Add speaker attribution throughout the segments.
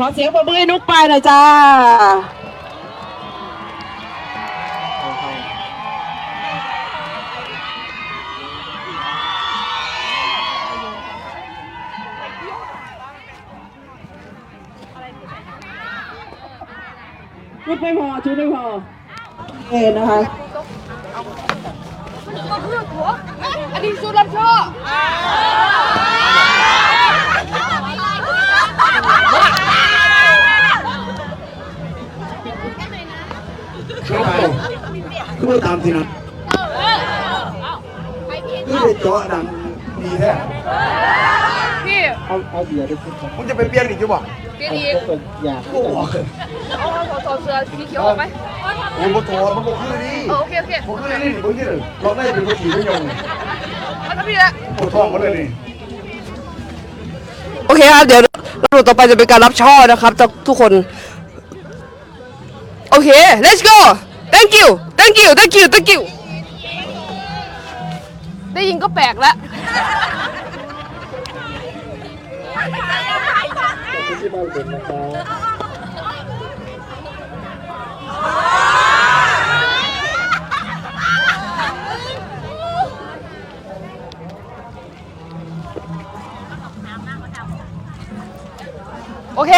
Speaker 1: ขอเสียงปรบมือให้นุกปายหน่อยจ้า ชุดไม่พอ ชุดไม่พอเอ็นะคะ
Speaker 2: อันนี้สุดรับชอ
Speaker 3: คือไปตามที่นัดคือไปเจาะดังดีแท้
Speaker 2: พี่
Speaker 4: เอาเอาเบียร์ไปกินครับ
Speaker 3: มึงจะไปเปลี่ยนอีกอยู่บ่
Speaker 2: เปลี่ยนอีก
Speaker 4: ก็เป็นอยาก
Speaker 3: โอ้โห
Speaker 2: เอาเอาถอดเสื้อสีเขียวออกไหม
Speaker 3: โอ้โหโถมันก็คือนี่
Speaker 2: เออโอเคโอเค
Speaker 3: ผมคือนี่ผมคือนี่เราได้เป็นผู้ขี่ไม่ยง
Speaker 2: เอาทำพี่ละ
Speaker 3: ปวดท้องมาเลยนี่
Speaker 5: โอเคครับเดี๋ยวลำดับต่อไปจะเป็นการรับช่อนะครับจากทุกคน โอเค let's go thank you thank you thank you thank you
Speaker 2: ได้ยินก็แปลกล้ว
Speaker 4: ที่บ้านเป็นนะครับ
Speaker 2: โอเค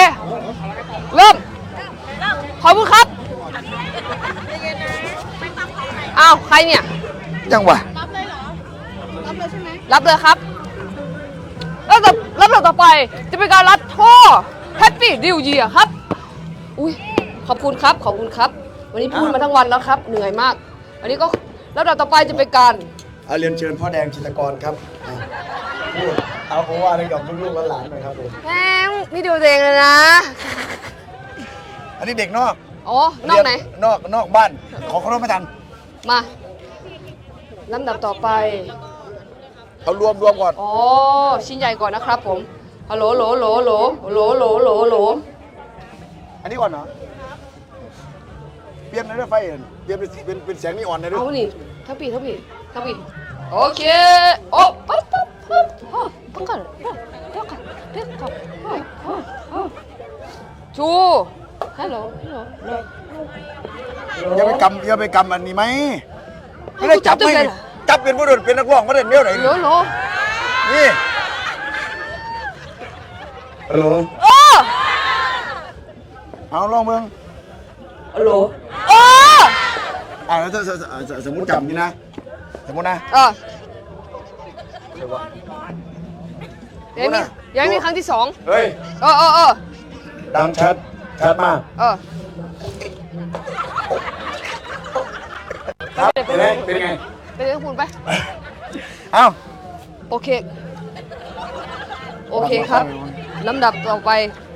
Speaker 2: อ้าวใครเนี่ย
Speaker 3: จังหวะ
Speaker 2: รับเลยครับแล้วต่อแล้วต่อไปจะเป็นการรับท่อ Happy New Year ครับ อุ้ยขอบคุณครับ ขอบคุณครับ วันนี้พูดมาทั้งวันแล้วครับ เหนื่อยมาก อันนี้ก็แล้วต่อไปจะเป็นการ
Speaker 3: เอาเรียนเชิญพ่อแดงจิตรกรครับอะพูดเอาเพราะว่าอะไรกับลูกๆหลานๆหน่อยครับผม
Speaker 2: แม่งนี่ดูตัวเองเลยนะ
Speaker 3: อันนี้เด็กนอก
Speaker 2: อ๋อ นอกไหน
Speaker 3: นอกนอกบ้าน ขอเคารพไม่ทัน
Speaker 2: มาลำดับต่อไป
Speaker 3: เอารวมรวมก่อน
Speaker 2: อ๋อ ชิ้นใหญ่ก่อนนะครับผมฮัลโหลโหลโหลโหลโหลโหลโหลโหล
Speaker 3: อันนี้ก่อนเหรอเปลี่ยนในเรื่องไฟเห็นเปลี่ยนเป็นเป็นเป็นแสงนีออนในเรื่อ
Speaker 2: เอา
Speaker 3: ง
Speaker 2: นี่ทั้งปีทั้งปีทั้งปีโอเคโอ้ปั๊บปั๊บปั๊บโอ้ปั๊บกันเดี๋ยวกันเดี๋ยวกันโอ้โอ้โอ้ชูฮัลโหลฮัลโหลฮัลโหล
Speaker 3: อย่าไปกำอย่าไปกำอันนี้ไหมไม่ได้จับไม่จับเป็นผู้โดดเป็นนักร้องไม่ได้เนี้ยไหน
Speaker 2: โหลโหล
Speaker 3: นี่ฮัลโหล
Speaker 2: โอ้
Speaker 3: เอาลองเบิ่ง
Speaker 5: ฮัลโหล
Speaker 2: โอ้
Speaker 3: อ่าแล้วถ้าสสสมมติจำนี่นะ สมมตินะ
Speaker 2: เออยังมียังมีครั้งที่สอง
Speaker 3: เฮ้ย
Speaker 2: เออเออเออ
Speaker 3: ดังชัดชัดมาก
Speaker 2: เออ
Speaker 3: ครับเป็นไงเป็นไง
Speaker 2: ไปเรื่องคุณไป
Speaker 3: เอ้า
Speaker 2: โอเค โอเคครับ ลำดับต่อไป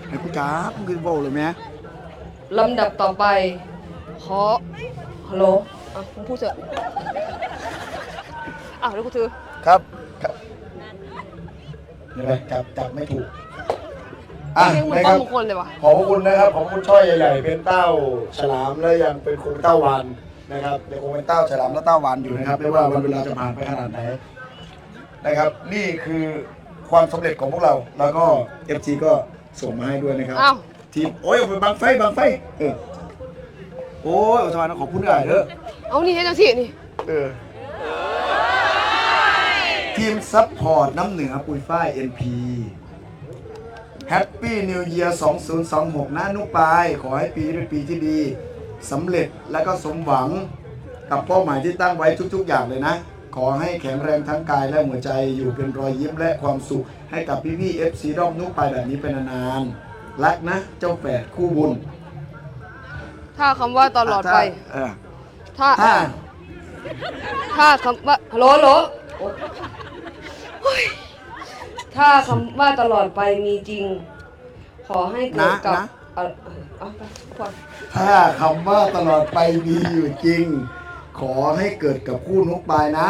Speaker 3: ไอ้ผู้จ้ามึงคือโบเลยไหม
Speaker 2: ลำดับต่อไปขอฮัลโหลอะมึงพูดเถอะอะแล้วกูถือ
Speaker 3: ครับครับเดี๋ยวนะจับจับไม่ถูก อะ
Speaker 2: เพลงเหมือน
Speaker 3: นะค
Speaker 2: ต้
Speaker 3: รั
Speaker 2: น
Speaker 3: บ
Speaker 2: มงคลเลยว่ะ
Speaker 3: ขอบพระคุณนะครับ ขอบคุณช่อยใหญ่ๆ เป็นเต้าฉลามและยังเป็นคงเต้าวาน นะครับยังคงเป็นเต้าฉลามและเต้าวานอยู่นะครับไม่ว่าวันเวลาจะผ่านไปขนาดไหนนะครับ นี่คือความสำเร็จของพวกเราแล้วก็ FG ก็ส่งมาให้ด้วยนะครับ
Speaker 2: อ้าว
Speaker 3: ทีมโอ้ยเอาไปบังไฟบังไฟเออโอ้ยสวัสดีขอบคุณด้วยเด้อ
Speaker 2: เอานี่ให้เจ้าที่นี่
Speaker 3: เออทีมซัพพอร์ตน้ำเหนือปุยฝ้าย NP Happy New Year 2026 นะนุกปาย ขอให้ปีนี้เป็นปีที่ดี สำเร็จและก็สมหวังกับเป้าหมายที่ตั้งไว้ทุก ๆ อย่างเลยนะ ขอให้แข็งแรงทั้งกายและหัวใจอยู่เป็นรอยยิ้มและความสุข ให้กับพี่ๆ FC รอบนุกปายแบบนี้เป็นนานๆรักนะ เจ้าแฝดคู่บุญ
Speaker 2: ถ้าคำว่าตลอดไป
Speaker 3: เออ
Speaker 2: ถ้า
Speaker 3: ถ้า
Speaker 2: ถ้าคำว่าฮัลโหลฮัลโหลโอ๊ยถ้าคำว่าตลอดไปมีจริง ขอให้เกิดกับ
Speaker 3: นะนะ
Speaker 2: เอาเอาไปก่อน
Speaker 3: ถ้าคำว่าตลอดไปมีอยู่จริง ขอให้เกิดกับคู่นุกปายนะ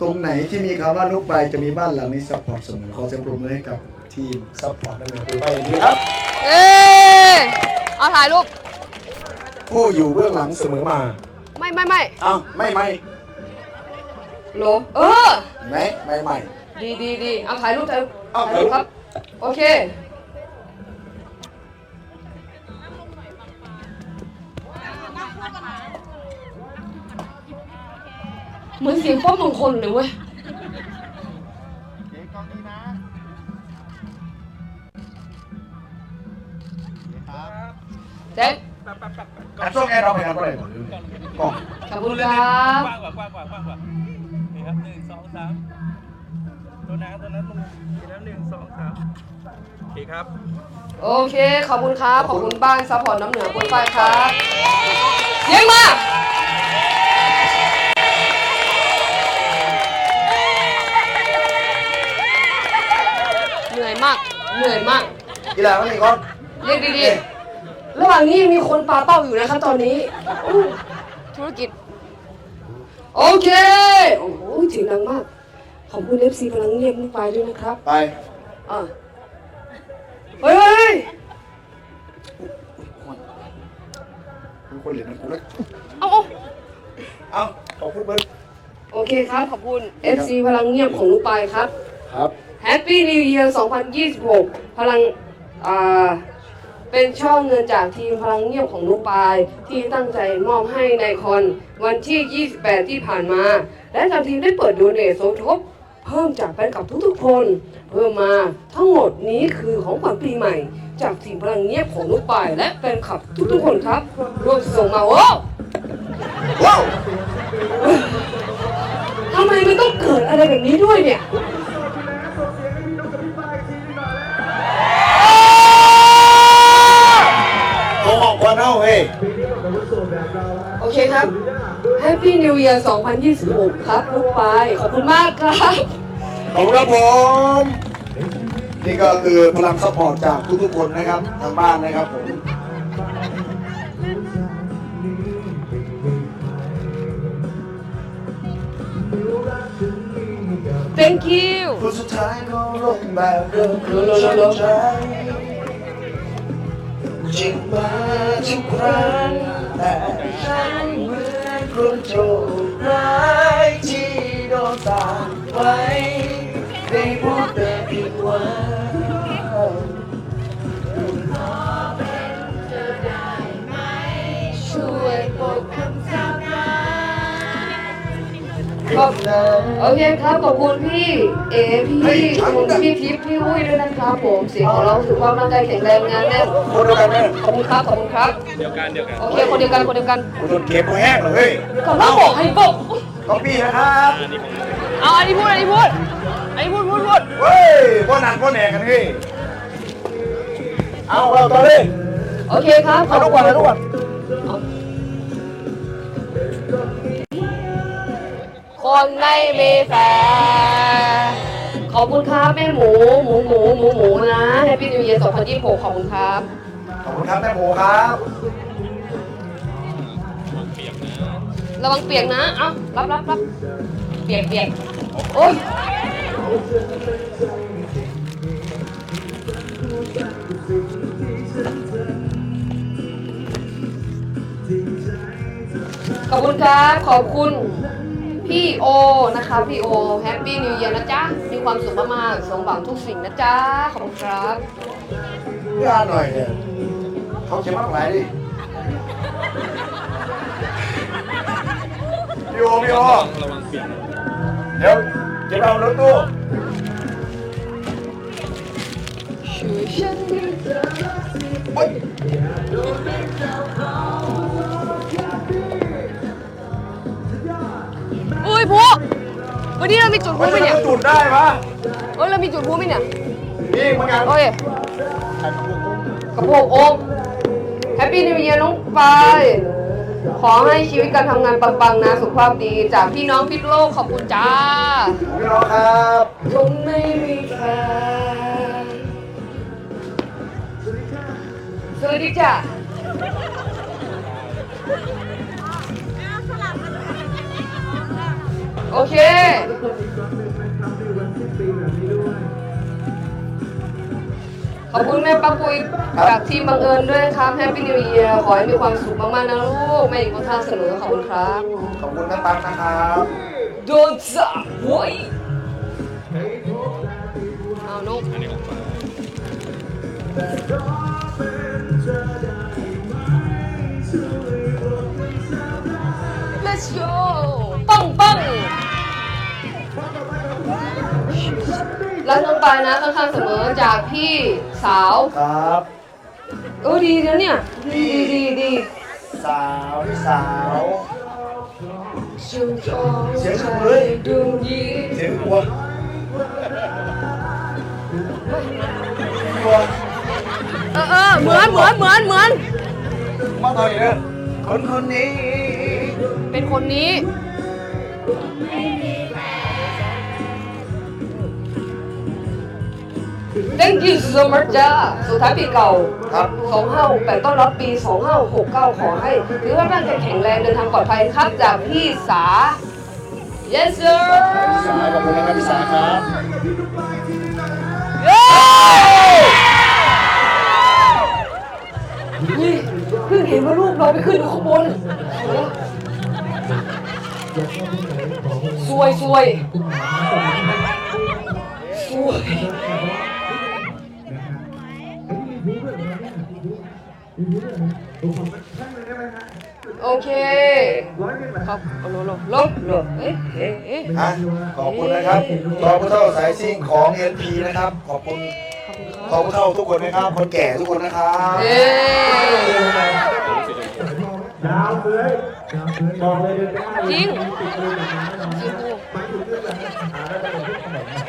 Speaker 3: ตรงไหนที่มีคำว่านุกปายจะมีบ้านหลังนี้ซัพพอร์ตเสมอขอเสียงปรบมือให้กับทีมซัพพอร์ตนั่นเองคือไปดีครับ
Speaker 2: เอ้ยเอาถ่ายรูป
Speaker 3: ผู้อยู่เบื้องหลังเสมอมา
Speaker 2: ไม่ไม่ไม่
Speaker 3: อ้าวไม่ไม่
Speaker 2: โหลเออ
Speaker 3: ไม่ไม่ไม่
Speaker 2: ดีดีดีเอาถ่ายรูปถ่ายรูป
Speaker 3: เอา
Speaker 2: ถ่ายรูปครับ โอเค เหมือนเสียงป้อมมงคลเลยเว้ยเจ๊
Speaker 3: แต่ช่วงแอร์เราไปกันเมื่อไหร่ก่อนกล้อง
Speaker 2: ขอบคุณครับ
Speaker 6: กว้างกว่ากว้างกว่ากว้างกว่านี่ครับหนึ่งสองสามตัวนั้นตัวนั้นลงทีละหนึ่งสองสามโอเคครับ
Speaker 2: โอเค ขอบคุณครับ ขอบคุณบ้านซัพพอร์ตน้ำเหนือคุณไฟครับเสียงมาเกี
Speaker 3: ฬาก็มีก้อน
Speaker 2: เรียกดีๆ ระหว่างนี้ยังมีคนปาเป้าอยู่นะครับตอนนี้อู้ธุรกิจ โอเค โอ้โหเสียงดังมาก ขอบคุณเอฟซีพลังเงียบนุกไปด้วยนะครับ
Speaker 3: ไป
Speaker 2: อะเฮ้ยเฮ้ยเฮ้ย
Speaker 3: คุณคนเหรียญนะกูแล้ว
Speaker 2: เอาเอา
Speaker 3: เอาขอบคุณเบิร์ด
Speaker 2: โอเคครับขอบคุณ FC พลังเงียบของนุกไปครับ
Speaker 3: ครับ
Speaker 2: Happy New Year 2026 พลังอ่า เป็นช่องเงินจากทีมพลังเงียบของนุกปาย ที่ตั้งใจมอบให้ในคอนวันที่ 28 ที่ผ่านมา และทางทีมได้เปิดโดเนทสมทบ เพิ่มจากแฟนคลับทุกๆคน เพิ่มมาทั้งหมดนี้คือของขวัญปีใหม่ จากทีมพลังเงียบของนุกปาย และแฟนคลับทุกๆคนครับรวมส่งมาโอ้
Speaker 3: ว้าว
Speaker 2: ทำไมมันต้องเกิดอะไรแบบนี้ด้วยเนี่ย
Speaker 3: ออกวันเอาเฮ้ย
Speaker 2: โอเคครับ Happy New Year 2026 ครับลูกไปายขอบคุณมากครับ
Speaker 3: ขอบคุณครับผม นี่ก็คือพลังซัพพอร์ตจากทุกๆคนนะครับทางบ้านนะครับผม
Speaker 2: Thank you
Speaker 3: คนสุดท้ายก็ลงแบบเดิมคือใจ จึงมาทุกครั้งแต่ฉันเหมือนคนโชคร้ายที่โดนตามไว้ได้พูดแต่ผิดหวัง
Speaker 2: ขอบโอเคครับขอบคุณพี่เอพี่คุณพี่ทิพย์พี่อุ้ยด้วยนะครับผมเสียงของเราถือว่าร่างกายแข็งแรงงานแน่น
Speaker 3: คนเดียวกันไหม
Speaker 2: ขอบคุณครับขอบคุณครับ
Speaker 6: เดียวกันเดียวกัน
Speaker 2: โอเคคนเดียวกันคนเดียวกัน
Speaker 3: คุณโดนเก็บหัวแห้งเลยเฮ้ย
Speaker 2: ก็เราบอกให้บอก
Speaker 3: ก็พี่นะครับ
Speaker 2: เอาอันนี้พูดอันนี้พูดอันนี้พูดพูดพูด
Speaker 3: เฮ้ยพ่อหนักพ่อแหนกกันเฮ้ยเอาเราต่อเลย
Speaker 2: โอเคครับ
Speaker 3: เอาทุกวันเอาทุกวัน
Speaker 2: คนไม่มีแฟนขอบคุณครับแม่หมูหมูหมูหมูหมูนะ Happy New Year 2026ขอบคุณครับ
Speaker 3: ขอบคุณครับแม่หมูครับ
Speaker 2: ระวังเปียกนะ เอ้ารับรับรับเปียกเปียกโอ้ยขอบคุณครับ ขอบคุณ พี่โอนะคะพี่โอแฮปปี้นิวเยียร์นะจ๊ะ มีความสุขมากๆสมหวังทุกสิ่งนะจ๊ะ ขอบคุณครับ
Speaker 3: พี่อาหน่อยเนี่ยเขาเขียนมาตรงไหนดิพี่โอพี่โอ
Speaker 6: ระวังเปลี่ยน
Speaker 3: เดี๋ยวเดี๋ยวเรารถตู้
Speaker 2: อุ้ วันนี้เรามีจุดพลุ
Speaker 3: เฮ้ย
Speaker 2: ไหมเนี่ย
Speaker 3: จะจุดได้ปะ
Speaker 2: เอ้ยเรามีจุดพลุไหมเนี่ย
Speaker 3: นี่เหมือนกัน
Speaker 2: โอเคกระโปรงโอ๊กแฮปปี้นิวเยียร์น้องปายขอให้ชีวิตการทำงานปังๆนะสุขภาพดีจากพี่น้องพิษโลกขอบคุณจ้า
Speaker 3: พี่น้องครับ
Speaker 2: คงไม่มีแฟนสวัสดีจ้ะ โอเค ขอบคุณแม่ปักปุยจากทีมบังเอิญด้วยครับ Happy New Year ขอให้มีความสุขมากๆนะลูกแม่อยู่ข้างๆเสมอขอบคุณครับ
Speaker 3: ขอบคุณแม่ตั๊กนะครับ
Speaker 2: โดนจับโว้ยเอานุก
Speaker 6: อันนี้ออกมา
Speaker 2: รักน้องปายนะข้างๆเสมอจากพี่สาว
Speaker 3: ครับ
Speaker 2: เออดีแล้วเนี่ยดีดีดี
Speaker 3: สาวพี่สาว
Speaker 2: เสียงจอ
Speaker 3: เสียงสูงเลย
Speaker 2: ดูยี
Speaker 3: เสียงหัวหัว
Speaker 2: เออเออเหมือนเหมือนเหมือนเหมือน
Speaker 3: มาต่อยเลยคนคนนี้
Speaker 2: เป็นคนนี้ Thank you so much จ้าสุดท้ายปีเก่า
Speaker 3: ครับ
Speaker 2: 2568ต้อนรับปี 2569 ขอให้ ถือว่าร่างกายแข็งแรงเดินทางปลอดภัยครับจากพี่สา Yes sir
Speaker 3: สายขอบคุณนะครับพี่สาครับ
Speaker 2: เย้นี่เพิ่งเห็นว่ารูปเราไปขึ้นอยู่ข้างบน สวยสวยสวย โอเคครับโลโลโลโลเอ๊ะเอ๊ะเอ๊ะ
Speaker 3: อะขอบคุณนะครับขอบผู้เฒ่าสายซิ่งของ NP นะครับ ขอบคุณขอบผู้เฒ่าทุกคนนะครับ คนแก่ทุกคนนะครับ
Speaker 2: เอ๊ะ
Speaker 4: ดาวเลยบอกเลยเดินได้
Speaker 2: จริงขอบคุณ
Speaker 3: แต่ใคร
Speaker 2: โล
Speaker 3: อ่าน
Speaker 2: โล
Speaker 3: ห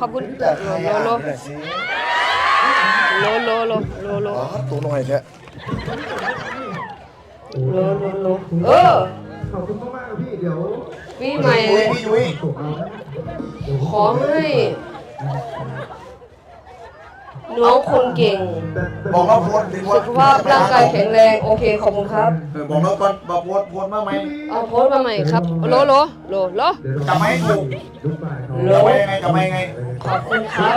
Speaker 3: น่อยสิ
Speaker 2: โลโลโลโลโล
Speaker 3: โลโลตัวหน่อยแท้
Speaker 2: โลโลโลเออ
Speaker 4: ขอบคุณมากๆพี่เดี๋ยว
Speaker 2: พี่ใหม่
Speaker 3: เลยพี่ยุ้ย
Speaker 2: ขอให้ น้องคนเก่ง
Speaker 3: บอกว่าโพสต์ถึงว่า
Speaker 2: สุขภาพร่างกายแข็งแรง โอเค ขอบคุณครับ
Speaker 3: เออบอกแล้วก่อนบอกโพสต์โพสต์มาไหม
Speaker 2: เอาโพสต์มาใหม่ครับโลโลโลโล
Speaker 3: จำไม่ถูก
Speaker 4: ลูกบ่ายเขา
Speaker 3: จำไม่ยังไงจำไม่ยังไง
Speaker 2: ขอบคุณครับ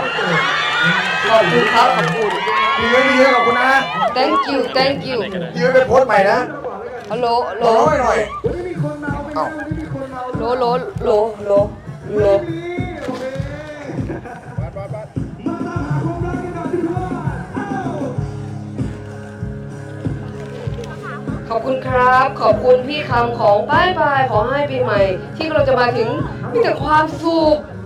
Speaker 2: ขอบคุณครับขอบคุณ
Speaker 3: พี่ยุ้ยพี่ยุ้ยขอบคุณนะ
Speaker 2: thank you thank you
Speaker 3: พี่ยุ้ยไปโพสต์ใหม่นะ
Speaker 2: ฮัลโหลโล
Speaker 3: บอกน้อยหน่อย
Speaker 4: วันนี้มีคนเมาไหมนะวันนี้มีคนเมา
Speaker 2: โลโลโลโลโล ขอบคุณครับ ขอบคุณพี่คำของบายบายขอให้ปีใหม่ ที่เราจะมาถึงมีแต่ความสุข